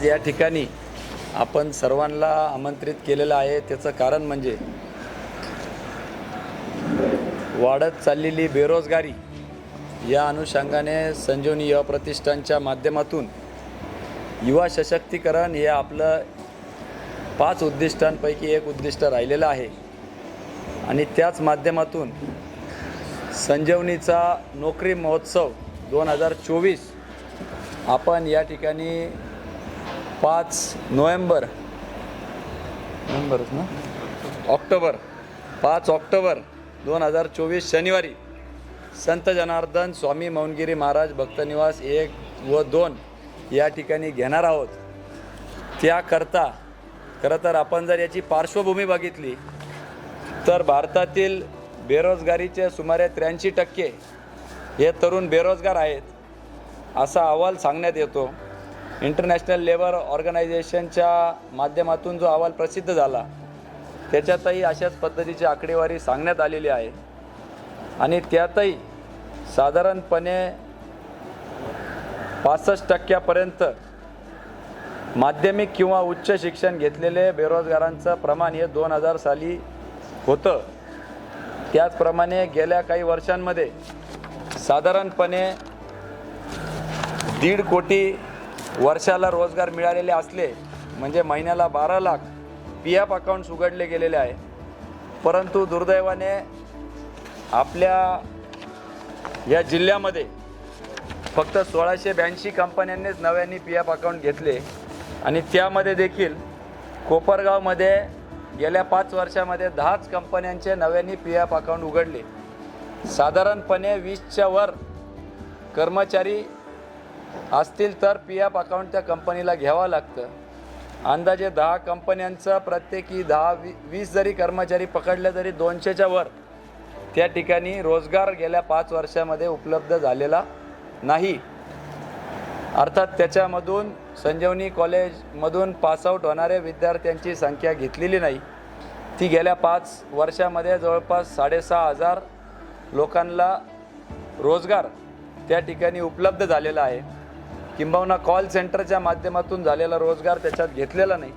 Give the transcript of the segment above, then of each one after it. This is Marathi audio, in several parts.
आज या ठिकाणी आपण सर्वांना आमंत्रित केलेलं आहे. त्याचं कारण म्हणजे वाढत चाललेली बेरोजगारी या अनुषंगाने संजीवनी युवा प्रतिष्ठानच्या माध्यमातून युवा सशक्तीकरण हे आपलं पाच उद्दिष्टांपैकी एक उद्दिष्ट राहिलेलं आहे. आणि त्याच माध्यमातून संजीवनीचा नोकरी महोत्सव दोन हजार चोवीस आपण या ठिकाणी पाच नोव्हेंबर. नोव्हेंबरच ना? ऑक्टोबर. पाच ऑक्टोबर दोन हजार चोवीस शनिवारी संत जनार्दन स्वामी मौनगिरी महाराज भक्तनिवास एक व दोन या ठिकाणी घेणार आहोत. त्याकरता खरं तर आपण जर याची पार्श्वभूमी बघितली तर भारतातील बेरोजगारीचे सुमारे त्र्याऐंशी टक्के हे तरुण बेरोजगार आहेत असा अहवाल सांगण्यात येतो. इंटरनॅशनल लेबर ऑर्गनायझेशनच्या माध्यमातून जो अहवाल प्रसिद्ध झाला त्याच्यातही अशाच पद्धतीची आकडेवारी सांगण्यात आलेली आहे. आणि त्यातही साधारणपणे पासष्ट टक्क्यापर्यंत माध्यमिक किंवा उच्च शिक्षण घेतलेले बेरोजगारांचं प्रमाण हे दोन हजार साली होतं. त्याचप्रमाणे गेल्या काही वर्षांमध्ये साधारणपणे दीड कोटी वर्षाला रोजगार मिळालेले असले म्हणजे महिन्याला बारा लाख पी एफ अकाउंट्स उघडले गेलेले आहे. परंतु दुर्दैवाने आपल्या या जिल्ह्यामध्ये फक्त सोळाशे ब्याऐंशी कंपन्यांनीच नव्याने पी एफ अकाउंट घेतले. आणि त्यामध्ये देखील कोपरगावमध्ये गेल्या पाच वर्षामध्ये दहाच कंपन्यांचे नव्याने पी एफ अकाउंट उघडले. साधारणपणे वीसच्या वर कर्मचारी असतील तर पी एफ अकाउंट त्या कंपनीला घ्यावं लागतं. अंदाजे दहा कंपन्यांचा प्रत्येकी दहा वी वीस जरी कर्मचारी पकडले तरी दोनशेच्या वर त्या ठिकाणी रोजगार गेल्या पाच वर्षामध्ये उपलब्ध झालेला नाही. अर्थात त्याच्यामधून संजीवनी कॉलेजमधून पासआउट होणाऱ्या विद्यार्थ्यांची संख्या घेतलेली नाही. ती गेल्या पाच वर्षामध्ये जवळपास साडेसहा हजार लोकांना रोजगार त्या ठिकाणी उपलब्ध झालेला आहे. किंबहुना कॉल सेंटरच्या माध्यमातून झालेला रोजगार त्याच्यात घेतलेला नाही.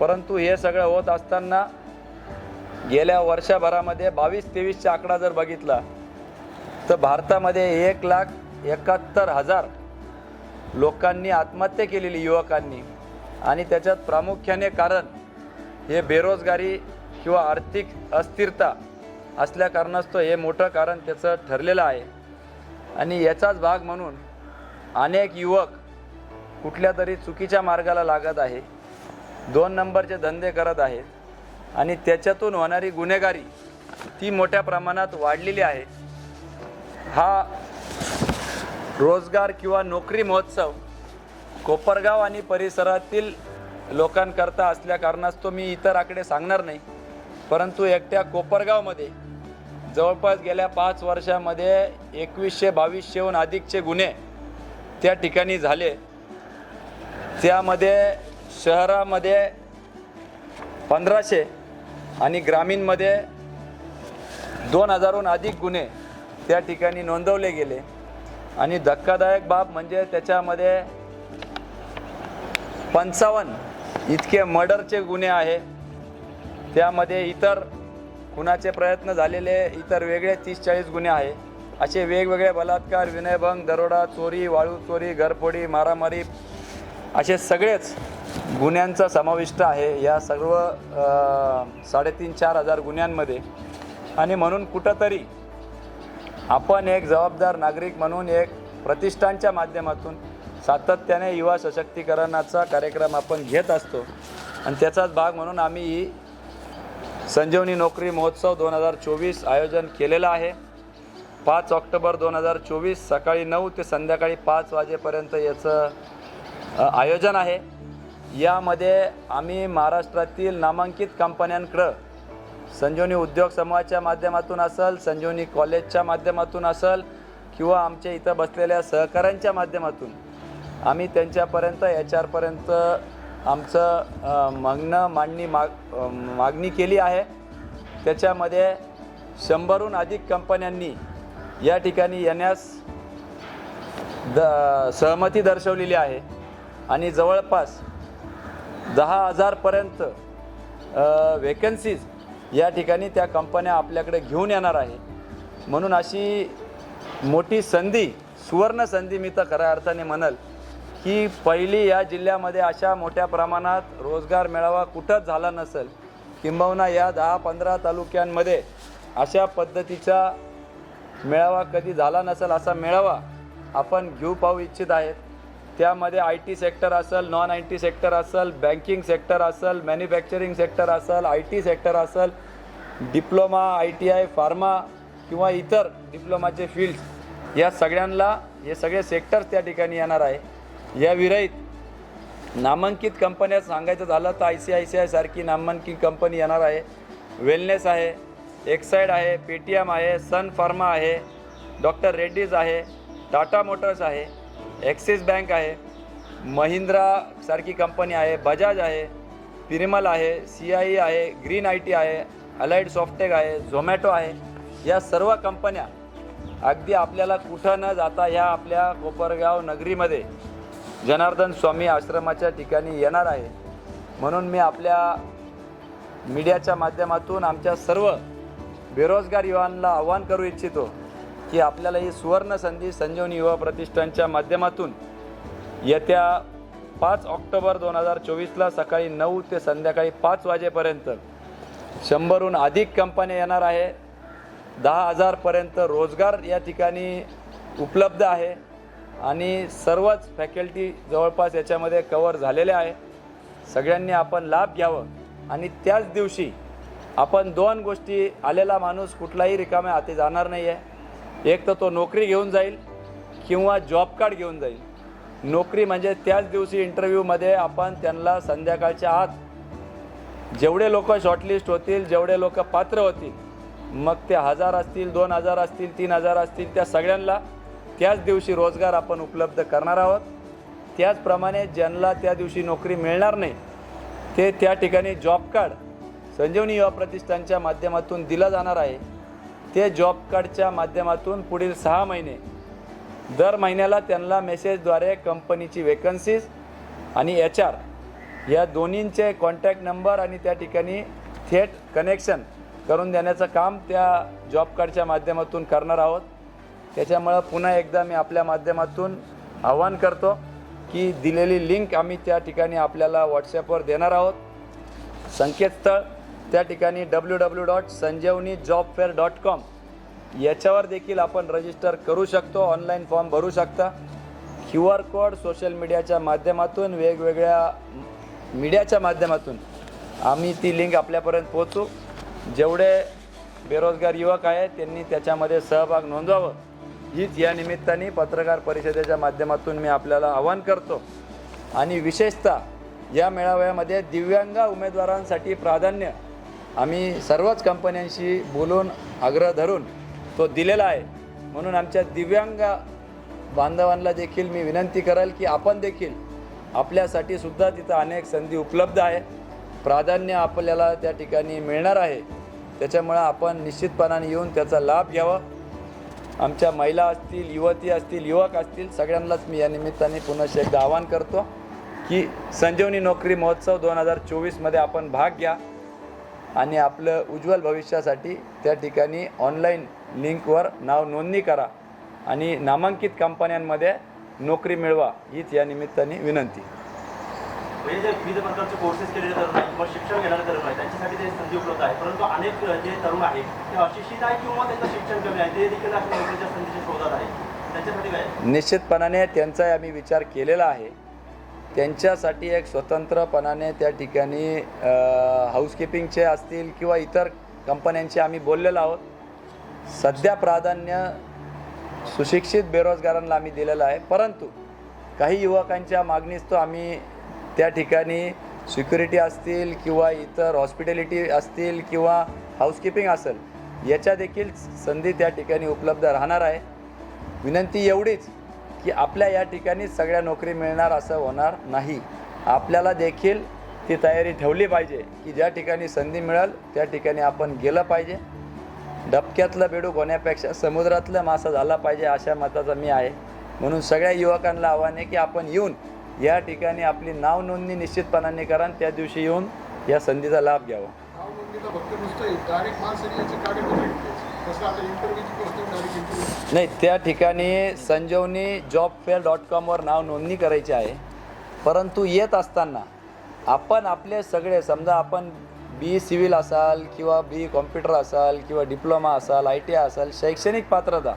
परंतु हे सगळं होत असताना गेल्या वर्षभरामध्ये बावीस तेवीसचा आकडा जर बघितला तर भारतामध्ये एक लाख एकाहत्तर हजार लोकांनी आत्महत्या केलेली युवकांनी. आणि त्याच्यात प्रामुख्याने कारण हे बेरोजगारी किंवा आर्थिक अस्थिरता असल्या कारणास्तव हे मोठं कारण त्याचं ठरलेलं आहे. आणि याचाच भाग म्हणून अनेक युवक कुठल्या तरी चुकीच्या मार्गाला लागत आहे. दोन नंबरचे धंदे करत आहेत आणि त्याच्यातून होणारी गुन्हेगारी ती मोठ्या प्रमाणात वाढलेली आहे. हा रोजगार किंवा नोकरी महोत्सव कोपरगाव आणि परिसरातील लोकांकरता असल्या कारणास्तव मी इतर आकडे सांगणार नाही. परंतु एकट्या कोपरगावमध्ये जवळपास गेल्या पाच वर्षामध्ये एकवीसशे बावीसशेहून अधिकचे गुन्हे त्या ठिकाणी झाले. त्यामध्ये शहरामध्ये पंधराशे आणि ग्रामीणमध्ये दोन हजारहून अधिक गुन्हे त्या ठिकाणी नोंदवले गेले. आणि धक्कादायक बाब म्हणजे त्याच्यामध्ये पंचावन्न इतके मर्डरचे गुन्हे आहे. त्यामध्ये इतर खुनाचे प्रयत्न झालेले इतर वेगळे तीस चाळीस गुन्हे आहे. असे वेगवेगळे बलात्कार विनयभंग दरोडा चोरी वाळू चोरी घरफोडी मारामारी असे सगळेच गुन्ह्यांचा समाविष्ट आहे. या सर्व साडेतीन चार हजार गुन्ह्यांमध्ये. आणि म्हणून कुठंतरी आपण एक जबाबदार नागरिक म्हणून एक प्रतिष्ठानच्या माध्यमातून सातत्याने युवा सशक्तीकरणाचा कार्यक्रम आपण घेत असतो. आणि त्याचाच भाग म्हणून आम्ही ही संजीवनी नोकरी महोत्सव दोन हजार चोवीस आयोजन केलेलं आहे. पाच ऑक्टोबर दोन हजार चोवीस सकाळी नऊ ते संध्याकाळी पाच वाजेपर्यंत याचं आयोजन आहे. यामध्ये आम्ही महाराष्ट्रातील नामांकित कंपन्यांकडं संजीवनी उद्योग समूहाच्या माध्यमातून असेल संजीवनी कॉलेजच्या माध्यमातून असेल किंवा आमच्या इथं बसलेल्या सहकाऱ्यांच्या माध्यमातून आम्ही त्यांच्यापर्यंत एच आरपर्यंत आमचं मागणं मांडणी माग मागणी केली आहे. त्याच्यामध्ये शंभरहून अधिक कंपन्यांनी या ठिकाणी येण्यास द सहमती दर्शवलेली आहे. आणि जवळपास दहा हजारपर्यंत वेकन्सीज या ठिकाणी त्या कंपन्या आपल्याकडे घेऊन येणार आहे. म्हणून अशी मोठी संधी सुवर्ण संधी मी तर खऱ्या अर्थाने म्हणल की पहिली या जिल्ह्यामध्ये अशा मोठ्या प्रमाणात रोजगार मेळावा कुठंच झाला नसेल. किंबहुना या दहा पंधरा तालुक्यांमध्ये अशा पद्धतीचा मेळावा कधी झाला नसेल असा मेळावा आपण घेऊ पाहू इच्छित आहेत. त्यामध्ये आय टी सेक्टर असेल नॉन आय टी सेक्टर असेल बँकिंग सेक्टर असेल मॅन्युफॅक्चरिंग सेक्टर असेल आय टी सेक्टर असेल diploma I T I pharma किंवा इतर डिप्लोमाचे फील्ड्स या सगळ्यांना हे सगळे सेक्टर्स त्या ठिकाणी येणार आहे. या विरहित नामांकित कंपन्या सांगायचं झालं तर I C I C I सारखी नामांकित कंपनी येणार आहे. वेलनेस आहे. एक्साईड आहे पेटीएम आहे सन फार्मा आहे डॉक्टर रेड्डीज आहे टाटा मोटर्स आहे ॲक्सिस बँक आहे महिंद्रासारखी कंपनी आहे बजाज आहे पिरिमल आहे सी आय ई आहे ग्रीन आय टी आहे अलाइड सॉफ्टेक आहे झोमॅटो आहे. या सर्व कंपन्या अगदी आपल्याला कुठं न जाता ह्या आपल्या कोपरगाव नगरीमध्ये जनार्दन स्वामी आश्रमाच्या ठिकाणी येणार आहे. म्हणून मी आपल्या मीडियाच्या माध्यमातून आमच्या सर्व बेरोजगार युवांना आवाहन करू इच्छितो की आपल्याला ही सुवर्ण संधी संजीवनी युवा प्रतिष्ठानच्या माध्यमातून येत्या पाच ऑक्टोबर दोन हजार चोवीसला सकाळी नऊ ते संध्याकाळी पाच वाजेपर्यंत शंभरहून अधिक कंपन्या येणार आहे. दहा हजारपर्यंत रोजगार या ठिकाणी उपलब्ध आहे आणि सर्वच फॅकल्टी जवळपास याच्यामध्ये कवर झालेल्या आहे. सगळ्यांनी आपण लाभ घ्यावं आणि त्याच दिवशी आपण दोन गोष्टी आलेला माणूस कुठलाही रिकाम्या हाती जाणार नाही आहे एक तर तो नोकरी घेऊन जाईल किंवा जॉब कार्ड घेऊन जाईल. नोकरी म्हणजे त्याच दिवशी इंटरव्ह्यूमध्ये आपण त्यांना संध्याकाळच्या आत जेवढे लोक शॉर्टलिस्ट होतील जेवढे लोक पात्र होतील मग ते हजार असतील दोन हजार असतील तीन हजार असतील त्या सगळ्यांना त्याच दिवशी रोजगार आपण उपलब्ध करणार आहोत. त्याचप्रमाणे ज्यांना त्या दिवशी नोकरी मिळणार नाही ते त्या ठिकाणी जॉब कार्ड संजीवनी युवा प्रतिष्ठानच्या माध्यमातून दिला जाणार आहे. ते जॉब कार्डच्या माध्यमातून पुढील सहा महिने दर महिन्याला त्यांना मेसेजद्वारे कंपनीची वेकन्सीज आणि एच आर या दोन्हींचे कॉन्टॅक्ट नंबर आणि त्या ठिकाणी थेट कनेक्शन करून देण्याचं काम त्या जॉब कार्डच्या माध्यमातून करणार आहोत. त्याच्यामुळं पुन्हा एकदा मी आपल्या माध्यमातून आवाहन करतो की दिलेली लिंक आम्ही त्या ठिकाणी आपल्याला व्हॉट्सॲपवर देणार आहोत. संकेतस्थळ त्या ठिकाणी W W dot Sanjivani job fair dot com याच्यावर देखील आपण रजिस्टर करू शकतो ऑनलाईन फॉर्म भरू शकता. क्यू आर कोड सोशल मीडियाच्या माध्यमातून वेगवेगळ्या मीडियाच्या माध्यमातून आम्ही ती लिंक आपल्यापर्यंत पोहोचू. जेवढे बेरोजगार युवक आहेत त्यांनी त्याच्यामध्ये सहभाग नोंदवावं. हीच या निमित्ताने पत्रकार परिषदेच्या माध्यमातून मी आपल्याला आवाहन करतो. आणि विशेषतः या मेळाव्यामध्ये दिव्यांग उमेदवारांसाठी प्राधान्य आम्ही सर्वच कंपन्यांशी बोलून आग्रह धरून तो दिलेला आहे. म्हणून आमच्या दिव्यांग बांधवांना देखील मी विनंती करेल की आपण देखील आपल्यासाठी सुद्धा तिथं अनेक संधी उपलब्ध आहे. प्राधान्य आपल्याला त्या ठिकाणी मिळणार आहे. त्याच्यामुळं आपण निश्चितपणाने येऊन त्याचा लाभ घ्यावा. आमच्या महिला असतील युवती असतील युवक असतील सगळ्यांनाच मी या निमित्ताने पुन्हा एकदा आवाहन करतो की संजीवनी नोकरी महोत्सव दोन हजार चोवीसमध्ये आपण भाग घ्या. आणि आपलं उज्ज्वल भविष्यासाठी त्या ठिकाणी ऑनलाईन लिंकवर नाव नोंदणी करा आणि नामांकित कंपन्यांमध्ये नोकरी मिळवा हीच या निमित्ताने विनंती. म्हणजे जे विविध प्रकारचे कोर्सेस केलेले तरुण आहेत किंवा शिक्षण घेणारे तरुण आहेत त्यांच्यासाठी ते संधी उपलब्ध आहे. परंतु अनेक जे तरुण आहेत ते अशिक्षित किंवा त्यांचं शिक्षण कमी आहे ते देखील अशा नोकरीच्या संधीच्या शोधात आहे त्यांच्यासाठी काय? निश्चितपणाने त्यांचाही आम्ही विचार केलेला आहे. त्यांच्यासाठी एक स्वतंत्रपणाने त्या ठिकाणी हाऊसकीपिंगचे असतील किंवा इतर कंपन्यांचे आम्ही बोललेलो आहोत. सध्या प्राधान्य सुशिक्षित बेरोजगारांना आम्ही दिलेलं आहे. परंतु काही युवकांच्या मागणीस तो आम्ही त्या ठिकाणी सिक्युरिटी असतील किंवा इतर हॉस्पिटॅलिटी असतील किंवा हाऊसकीपिंग असेल याच्या देखील संधी त्या ठिकाणी उपलब्ध राहणार आहे. विनंती एवढीच की आपल्या या ठिकाणी सगळ्या नोकरी मिळणार असं होणार नाही. आपल्याला देखील ती तयारी ठेवली पाहिजे की ज्या ठिकाणी संधी मिळेल त्या ठिकाणी आपण गेलं पाहिजे. डबक्यातलं बेडूक होण्यापेक्षा समुद्रातलं मासा झाला पाहिजे अशा मताचा मी आहे. म्हणून सगळ्या युवकांना आव्हान आहे की आपण येऊन या ठिकाणी आपली नाव नोंदणी निश्चितपणाने करा त्या दिवशी येऊन या संधीचा लाभ घ्यावा. नाही त्या ठिकाणी संजीवनी जॉब फेअर डॉट कॉमवर नाव नोंदणी करायची आहे. परंतु येत असताना आपण आपले सगळे समजा आपण बी सिव्हिल असाल किंवा बी कॉम्प्युटर असाल किंवा डिप्लोमा असाल आय टी आय असाल शैक्षणिक पात्रता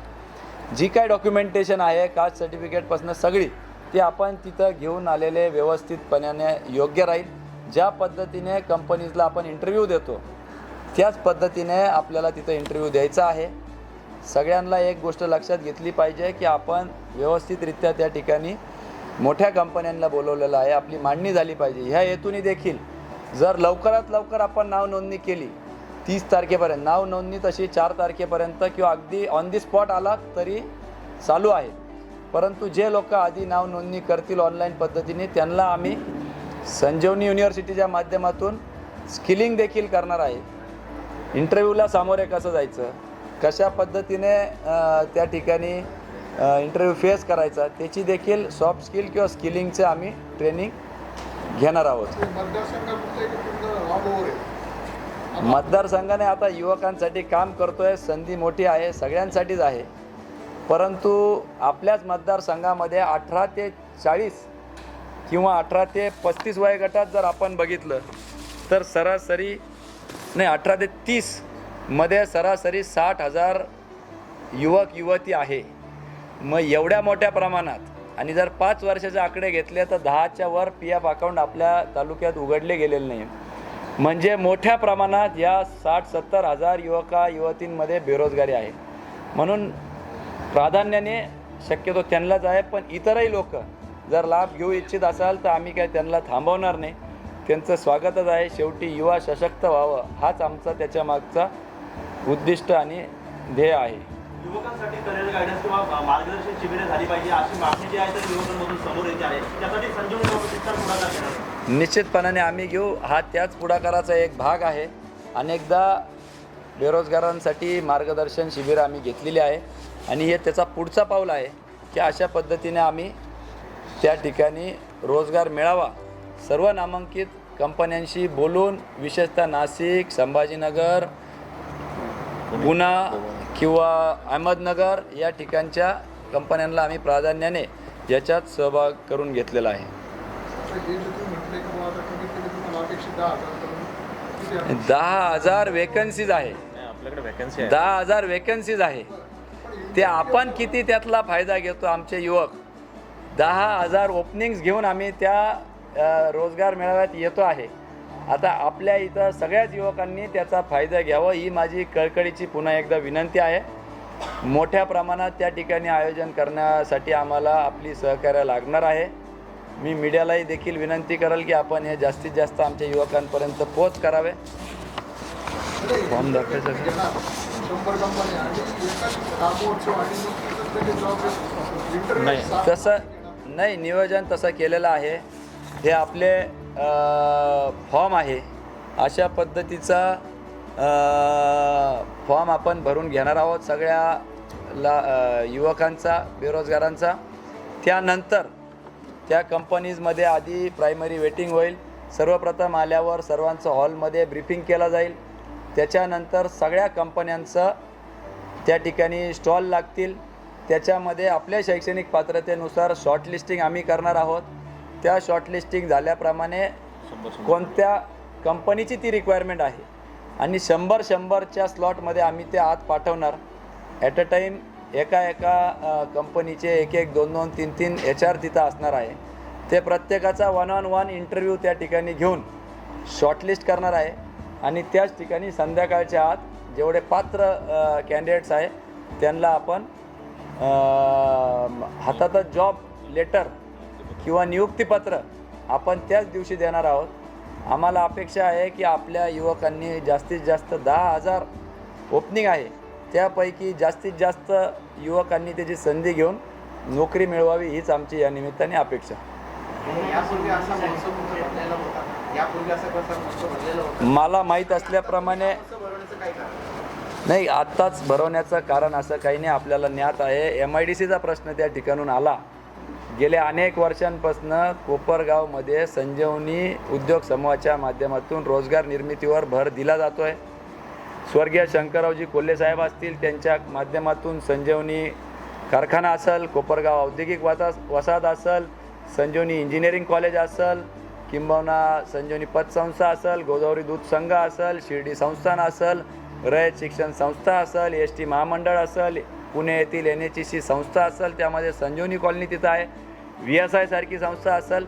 जी काय डॉक्युमेंटेशन आहे कास्ट सर्टिफिकेटपासून सगळी ती आपण तिथं घेऊन आलेले व्यवस्थितपणाने योग्य राहील. ज्या पद्धतीने कंपनीजला आपण इंटरव्ह्यू देतो त्याच पद्धतीने आपल्याला तिथं इंटरव्ह्यू द्यायचा आहे. सगळ्यांना एक गोष्ट लक्षात घेतली पाहिजे की आपण व्यवस्थितरित्या त्या ठिकाणी मोठ्या कंपन्यांना बोलवलेलं आहे. आपली मांडणी झाली पाहिजे. ह्या हेतूने देखील जर लवकरात लवकर आपण नाव नोंदणी केली तीस तारखेपर्यंत नाव नोंदणी तशी चार तारखेपर्यंत किंवा अगदी ऑन दी स्पॉट आला तरी चालू आहे. परंतु जे लोक आधी नाव नोंदणी करतील ऑनलाईन पद्धतीने त्यांना आम्ही संजीवनी युनिव्हर्सिटीच्या माध्यमातून स्किलिंग देखील करणार आहे. इंटरव्ह्यूला सामोरे कसं जायचं? कशा पद्धतीने त्या ठिकाणी इंटरव्ह्यू फेस करायचा? त्याची देखील सॉफ्ट स्किल किंवा स्किलिंगचं आम्ही ट्रेनिंग घेणार आहोत. मतदारसंघाने आता युवकांसाठी काम करतोय संधी मोठी आहे सगळ्यांसाठीच आहे. परंतु आपल्याच मतदारसंघामध्ये अठरा ते चाळीस किंवा अठरा ते पस्तीस वयोगटात जर आपण बघितलं तर सरासरी नाही अठरा ते तीसमध्ये सरासरी साठ हजार युवक युवती आहे. मग एवढ्या मोठ्या प्रमाणात आणि जर पाच वर्षाचे आकडे घेतले तर दहाच्या वर पी एफ अकाउंट आपल्या तालुक्यात उघडले गेलेले नाही. म्हणजे मोठ्या प्रमाणात या साठ सत्तर हजार युवका युवतींमध्ये बेरोजगारी आहे. म्हणून प्राधान्याने शक्यतो त्यांनाच आहे पण इतरही लोक जर लाभ घेऊ इच्छित असाल तर आम्ही काय त्यांना थांबवणार नाही. त्यांचं स्वागतच आहे. शेवटी युवा सशक्त व्हावं हाच आमचा त्याच्या मागचा उद्दिष्ट आणि ध्येय आहे. युवकांसाठी करिअर गायडन्स किंवा मार्गदर्शन शिबिरे झाली पाहिजे अशी मागणी जी आहे तर युवकांमधून समोर येते आहे. त्यासाठी संजीवनी लोक शिक्षण पुढाकार घेणार निश्चितपणाने आम्ही घेऊ. हा त्याच पुढाकाराचा एक भाग आहे. अनेकदा बेरोजगारांसाठी मार्गदर्शन शिबिर आम्ही घेतलेली आहे. आणि हे त्याचा पुढचा पाऊल आहे की अशा पद्धतीने आम्ही त्या ठिकाणी रोजगार मिळावा सर्व नामांकित कंपन्यांशी बोलून विशेषतः नाशिक संभाजीनगर पुणा किंवा अहमदनगर या ठिकाणच्या कंपन्यांना आम्ही प्राधान्याने याच्यात सहभाग करून घेतलेला आहे. दहा हजार आहे? दहा हजार वेकन्सीज आहे. दहा हजार वेकन्सीज आहे. ते आपण किती त्यातला फायदा घेतो आमचे युवक? दहा हजार ओपनिंग्स घेऊन आम्ही त्या रोजगार मेळाव्यात येतो आहे. आता आपल्या इथं सगळ्याच युवकांनी त्याचा फायदा घ्यावा ही माझी कळकळीची पुन्हा एकदा विनंती आहे. मोठ्या प्रमाणात त्या ठिकाणी आयोजन करण्यासाठी आम्हाला आपली सहकार्य लागणार आहे. मी मीडियालाही देखील विनंती करेल की आपण हे जास्तीत जास्त आमच्या युवकांपर्यंत पोच करावे. फॉर्म दाखवायचा नाही, तसं नाही नियोजन तसं केलेलं आहे. हे आपले फॉर्म आहे. अशा पद्धतीचा फॉर्म आपण भरून घेणार आहोत सगळ्या ला युवकांचा बेरोजगारांचा. त्यानंतर त्या कंपनीजमध्ये आधी प्रायमरी वेटिंग होईल. सर्वप्रथम आल्यावर सर्वांचं हॉलमध्ये ब्रीफिंग केला जाईल. त्याच्यानंतर सगळ्या कंपन्यांचं त्या ठिकाणी स्टॉल लागतील. त्याच्यामध्ये आपल्या शैक्षणिक पात्रतेनुसार शॉर्टलिस्टिंग आम्ही करणार आहोत. त्या शॉर्टलिस्टिंग झाल्याप्रमाणे कोणत्या कंपनीची ती रिक्वायरमेंट आहे? आणि शंभर शंभरच्या स्लॉटमध्ये आम्ही ते आत पाठवणार. ॲट अ टाईम एका एका कंपनीचे एक एक दोन दोन तीन तीन एच आर तिथं असणार आहे. ते प्रत्येकाचा वन ऑन वन इंटरव्ह्यू त्या ठिकाणी घेऊन शॉर्टलिस्ट करणार आहे. आणि त्याच ठिकाणी संध्याकाळच्या आत जेवढे पात्र कॅन्डिडेट्स आहे त्यांना आपण हातातच जॉब लेटर किंवा नियुक्तीपत्र आपण त्याच दिवशी देणार आहोत. आम्हाला अपेक्षा आहे की आपल्या युवकांनी जास्तीत जास्त दहा हजार ओपनिंग आहे. त्यापैकी जास्तीत जास्त युवकांनी त्याची संधी घेऊन नोकरी मिळवावी हीच आमची या निमित्ताने अपेक्षा. मला माहीत असल्याप्रमाणे नाही आत्ताच भरवण्याचं कारण असं काही नाही. आपल्याला ज्ञात आहे. एम आय डी सीचा प्रश्न त्या ठिकाणून आला. गेल्या अनेक वर्षांपासून कोपरगावमध्ये संजीवनी उद्योग समूहाच्या माध्यमातून रोजगार निर्मितीवर भर दिला जातो आहे स्वर्गीय शंकररावजी कोल्हे साहेब असतील त्यांच्या माध्यमातून संजीवनी कारखाना असेल कोपरगाव औद्योगिक वाता वसाहत असेल संजीवनी इंजिनिअरिंग कॉलेज असेल किंबहुना संजीवनी पतसंस्था असेल गोदावरी दूध संघ असेल शिर्डी संस्थान असेल रयत शिक्षण संस्था असेल एस टी महामंडळ असेल पुणे येथील एन एच ई सी संस्था असेल त्यामध्ये संजीवनी कॉलनी तिथं आहे. व्ही एस आयसारखी संस्था असेल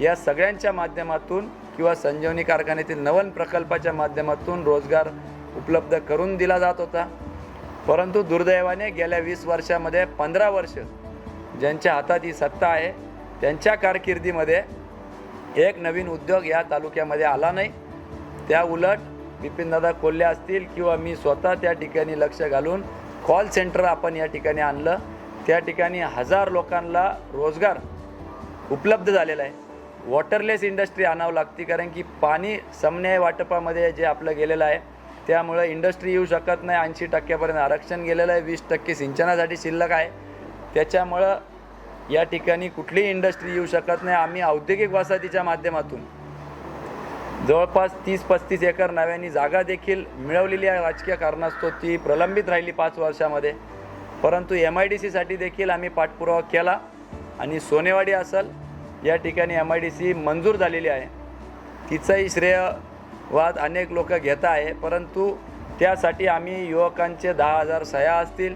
या सगळ्यांच्या माध्यमातून किंवा संजीवनी कारखान्यातील नवन प्रकल्पाच्या माध्यमातून रोजगार उपलब्ध करून दिला जात होता. परंतु दुर्दैवाने गेल्या वीस वर्षामध्ये पंधरा वर्ष ज्यांच्या हातात ही सत्ता आहे त्यांच्या कारकिर्दीमध्ये एक नवीन उद्योग या तालुक्यामध्ये आला नाही. त्या उलट बिपिनदादा कोल्हे असतील किंवा मी स्वतः त्या ठिकाणी लक्ष घालून कॉल सेंटर आपण या ठिकाणी आणलं. त्या ठिकाणी हजार लोकांना रोजगार उपलब्ध झालेला आहे. वॉटरलेस इंडस्ट्री आणावं लागते कारण की पाणी समन्याय वाटपामध्ये जे आपलं गेलेलं आहे त्यामुळं इंडस्ट्री येऊ शकत नाही. ऐंशी टक्क्यापर्यंत आरक्षण गेलेलं आहे वीस टक्के सिंचनासाठी शिल्लक आहे. त्याच्यामुळं या ठिकाणी कुठलीही इंडस्ट्री येऊ शकत नाही. आम्ही औद्योगिक वसाहतीच्या माध्यमातून जवळपास तीस पस्तीस एकर नव्याने जागा देखील मिळवलेली आहे. राजकीय कारणास्तव ती प्रलंबित राहिली पाच वर्षामध्ये. परंतु एम आय डी सीसाठी देखील आम्ही पाठपुरावा केला. आणि सोनेवाडी असेल या ठिकाणी एम आय डी सी मंजूर झालेली आहे. तिचाही श्रेयवाद अनेक लोक घेत आहे. परंतु त्यासाठी आम्ही युवकांचे दहा हजार सह्या असतील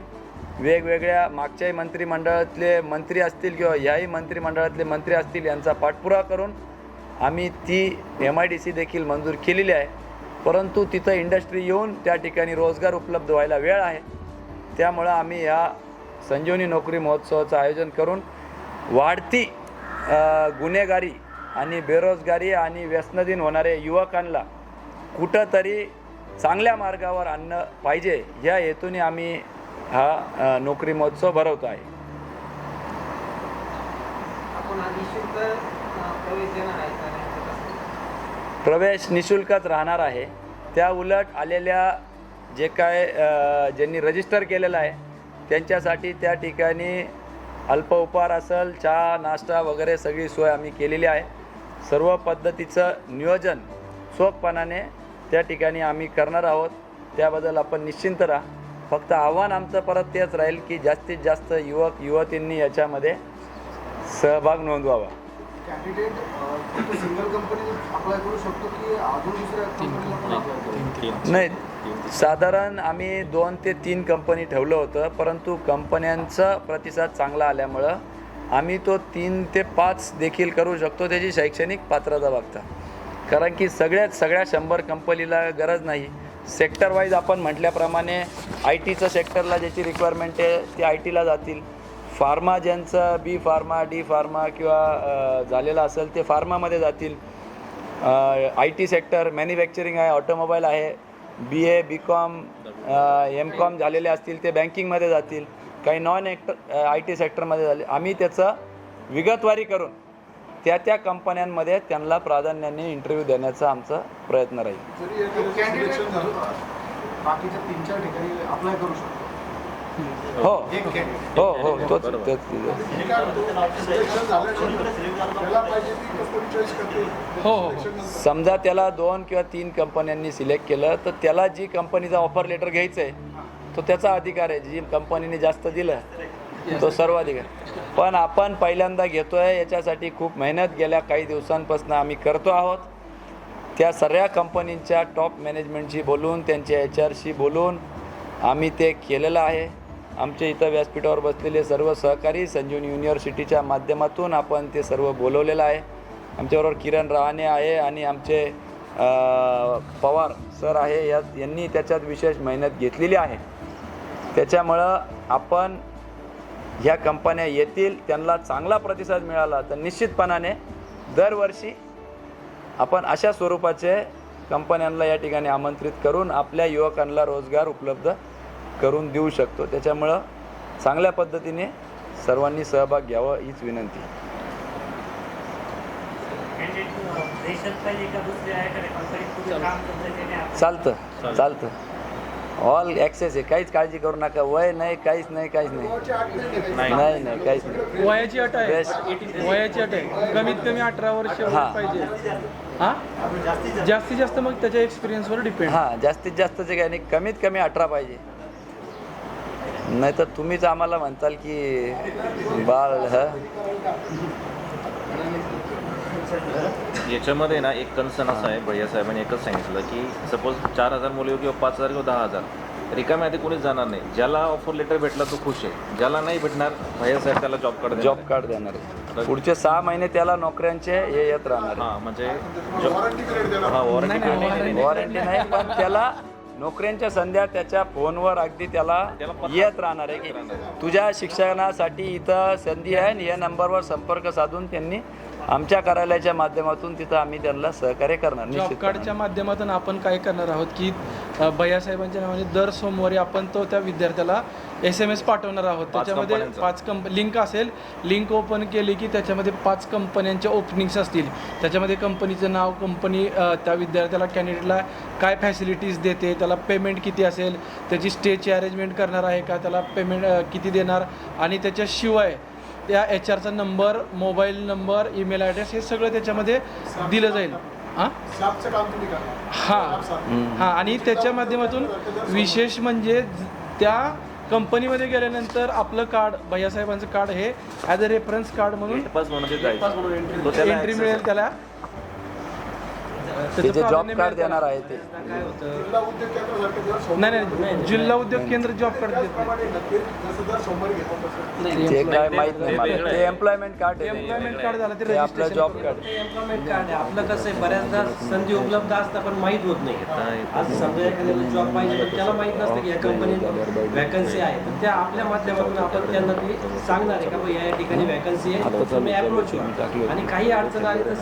वेगवेगळ्या मागच्याही मंत्रिमंडळातले मंत्री असतील किंवा याही मंत्रिमंडळातले मंत्री असतील यांचा पाठपुरावा करून आम्ही ती एम आय डी सी देखील मंजूर केलेली आहे. परंतु तिथं इंडस्ट्री येऊन त्या ठिकाणी रोजगार उपलब्ध व्हायला वेळ आहे. त्यामुळं आम्ही या संजीवनी नोकरी महोत्सवाचं आयोजन करून वाढती गुन्हेगारी आणि बेरोजगारी आणि व्यसनाधीन होणारे युवकांना कुठंतरी चांगल्या मार्गावर आणणं पाहिजे या हेतूने आम्ही हा नोकरी महोत्सव भरवतो आहे? प्रवेश निशुल्कच राहणार आहे त्या उलट आलेल्या जे काय ज्यांनी रजिस्टर केलेलं आहे त्यांच्यासाठी त्या ठिकाणी अल्प उपहार असेल चहा नाश्ता वगैरे सगळी सोय आम्ही केलेली आहे. सर्व पद्धतीचं नियोजन चोखपणाने त्या ठिकाणी आम्ही करणार आहोत. त्याबद्दल आपण निश्चिंत राहा. फक्त आव्हान आमचं परत तेच राहील की जास्तीत जास्त युवक युवतींनी याच्यामध्ये सहभाग नोंदवावा. कॅन्डिडेट फक्त सिंगल कंपनी अप्लाय करू शकतो की अजून दुसऱ्या कंपनीला पण अप्लाय करू नाही साधारण आम्ही दोन ते तीन कंपनी ठेवलं होतं परंतु कंपन्यांचा प्रतिसाद चांगला आल्यामुळं आम्ही तो तीन ते पाच देखील करू शकतो त्याची शैक्षणिक पात्रता बघता. कारण की सगळ्यात सगळ्या शंभर कंपनीला गरज नाही. सेक्टर वाईज आपण म्हटल्याप्रमाणे आय टीचं सेक्टरला ज्याची रिक्वायरमेंट आहे ते आय टीला जातील. फार्मा ज्यांचं बी फार्मा डी फार्मा किंवा झालेलं असेल ते फार्मामध्ये जातील. आय टी सेक्टर मॅन्युफॅक्चरिंग आहे ऑटोमोबाईल आहे B A B com M com झालेले असतील ते बँकिंगमध्ये जातील. काही नॉन ॲक्टर आय टी सेक्टरमध्ये झाले. आम्ही त्याचं विगतवारी करून त्या त्या कंपन्यांमध्ये त्यांना प्राधान्याने इंटरव्ह्यू देण्याचा आमचा प्रयत्न राहील. बाकीच्या तीन चार ठिकाणी अप्लाय करू शकतो. हो. हो हो तोच तोच सिलेक्शन नंतर समजा त्याला दोन किंवा तीन कंपन्यांनी सिलेक्ट केलं तर त्याला जी कंपनीचा ऑफर लेटर घ्यायचं आहे तो त्याचा अधिकार आहे. जी कंपनीने जास्त दिलं तो सर्व अधिकार. पण आपण पहिल्यांदा घेतोय याच्यासाठी खूप मेहनत गेल्या काही दिवसांपासून आम्ही करतो आहोत. त्या सर्व कंपनींच्या टॉप मॅनेजमेंटशी बोलून त्यांच्या एच आरशी बोलून आम्ही ते केलेलं आहे. आमच्या इथं व्यासपीठावर बसलेले सर्व सहकारी संजीवनी युनिव्हर्सिटीच्या माध्यमातून आपण ते सर्व बोलवलेलं आहे. आमच्याबरोबर किरण रहाणे आहे आणि आमचे पवार सर आहे या यांनी त्याच्यात विशेष मेहनत घेतलेली आहे. त्याच्यामुळं आपण ह्या कंपन्या येतील त्यांना चांगला प्रतिसाद मिळाला तर निश्चितपणाने दरवर्षी आपण अशा स्वरूपाचे कंपन्यांना या ठिकाणी आमंत्रित करून आपल्या युवकांना रोजगार उपलब्ध करून देऊ शकतो. त्याच्यामुळं चांगल्या पद्धतीने सर्वांनी सहभाग घ्यावा हीच विनंती. चालतं चालतं. ऑल ॲक्सेस आहे. काहीच काळजी करू नका. वय नाही काहीच नाही काहीच नाही. नाही. नाही काहीच नाही. वयाची अट आहे. वयाची अट आहे. कमीत कमी अठरा वर्ष हा. पाहिजे. हा? जास्तीत जास्त मग त्याच्या एक्सपिरियन्सवर डिपेंड हां जास्तीत जास्तचे काय नाही कमीत कमी अठरा पाहिजे. नाही तर तुम्हीच आम्हाला म्हणताल की बाळ ह? याच्यामध्ये ना एक कन्सर्न असा आहे भैया साहेबांनी एकच सांगितलं की सपोज चार हजार मुले किंवा पाच हजार किंवा दहा हजार रिकाम्या आधी कोणीच जाणार नाही. ज्याला ऑफर लेटर भेटला तो खुश आहे. ज्याला नाही भेटणार भैया साहेब त्याला जॉब कार्ड जॉब कार्ड देणार आहे. पुढचे सहा महिने त्याला नोकऱ्यांचे हे येत राहणार आहे. हां म्हणजे हा वॉरंटी वॉरंटी नाही पण त्याला नोकऱ्यांच्या संध्या त्याच्या फोनवर अगदी त्याला येत राहणार आहे. की तुझ्या शिक्षणासाठी इथं संधी आहे आणि या नंबरवर संपर्क साधून त्यांनी आमच्या कार्यालयाच्या माध्यमातून तिथं आम्ही त्यांना सहकार्य करणार जॉब निश्चित कार्डच्या माध्यमातून आपण काय करणार आहोत की अ, भैयासाहेबांच्या नावाने दर सोमवारी आपण तो त्या विद्यार्थ्याला एस एम एस पाठवणार आहोत. त्याच्यामध्ये कंपन्यांचा. पाच कंप लिंक असेल. लिंक ओपन केली की त्याच्यामध्ये पाच कंपन्यांच्या ओपनिंग्स असतील. त्याच्यामध्ये कंपनीचं नाव कंपनी अ, त्या विद्यार्थ्याला कॅन्डिडेटला काय फॅसिलिटीज देते त्याला पेमेंट किती असेल त्याची स्टेजची अरेंजमेंट करणार आहे का त्याला पेमेंट किती देणार आणि त्याच्याशिवाय त्या H आरचा number mobile number email address हे सगळं त्याच्यामध्ये दिलं जाईल. हां? हां. हां आणि त्याच्या माध्यमातून विशेष म्हणजे त्या कंपनीमध्ये गेल्यानंतर आपलं कार्ड भैयासाहेबांचं कार्ड हे ॲज अ रेफरन्स कार्ड म्हणून एंट्री मिळेल. त्याला. त्याचं जॉब कार्ड देणार आहे ते. नाही नाही जिल्हा उद्योग केंद्र जॉब कार्ड देत ते काय माहीत नाही ते ते. एम्प्लॉयमेंट कार्ड आहे. एम्प्लॉयमेंट कार्ड झालं ते ते आपलं जॉब. कार्ड एम्प्लॉयमेंट कार्ड आहे. आपलं कसं आहे बऱ्याचदा संधी उपलब्ध असतात पण माहीत होत नाही. आता आज समजा एखाद्याला जॉब पाहिजे पण त्याला माहीत नसतं की या कंपनीत व्हॅकन्सी आहे. तर त्या आपल्या माध्यमातून आपण त्यांना ते सांगणार आहे का या ठिकाणी व्हॅकन्सी आहे तर तुम्ही अप्रोच आणि काही अडचण आली तर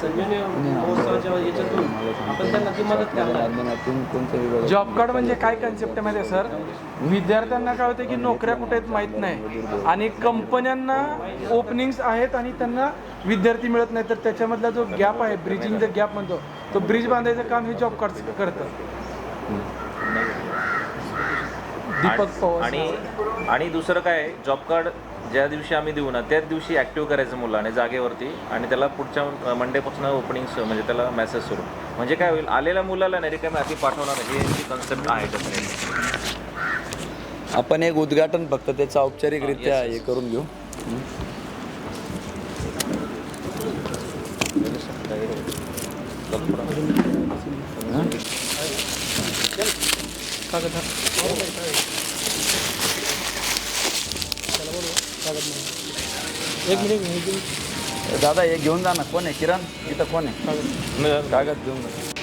संजीवनी महोत्सवाच्या याच्यातून आपण त्यांना ती मदत करणार. जॉब कार्ड म्हणजे काय कन्सेप्ट आहे माहिती आहे सर विद्यार्थ्यांना काय होतं की नोकऱ्या कुठे आहेत माहीत नाही. आणि कंपन्यांना ओपनिंग्स आहेत आणि त्यांना विद्यार्थी मिळत नाही तर त्याच्यामधला जो गॅप आहे ब्रिजिंग द गॅप म्हणतो तो ब्रिज बांधायचं काम हे जॉब कार्ड करतं. दीपक पवार आणि आणि दुसरं काय? आहे जॉब कार्ड ज्या दिवशी आम्ही देऊ ना त्याच दिवशी ॲक्टिव्ह करायचं मुलाने जागेवरती आणि त्याला पुढच्या मंडेपासून ओपनिंग म्हणजे त्याला मेसेज सुरू. म्हणजे काय होईल आलेल्या मुलाला नाही रिकामी आधी पाठवणार हे यांची कन्सेप्ट आहे डेफिनेटली आपण एक उद्घाटन फक्त त्याचं औपचारिकरित्या हे करून घेऊ. कागद एक मिनिट दादा हे घेऊन जा ना. कोण आहे? किरण? इथं कोण आहे? कागद घेऊन जा.